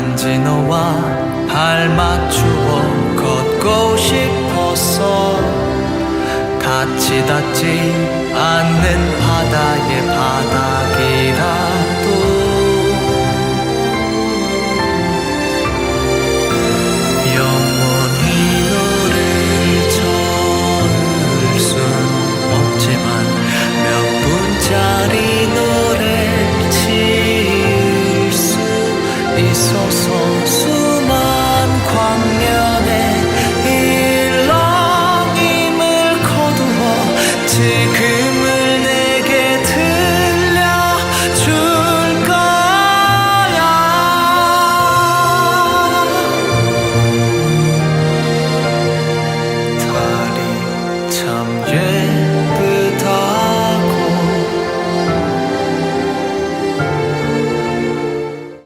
단지 너와 발 맞추어 걷고 싶었어 같이 닿지 않아.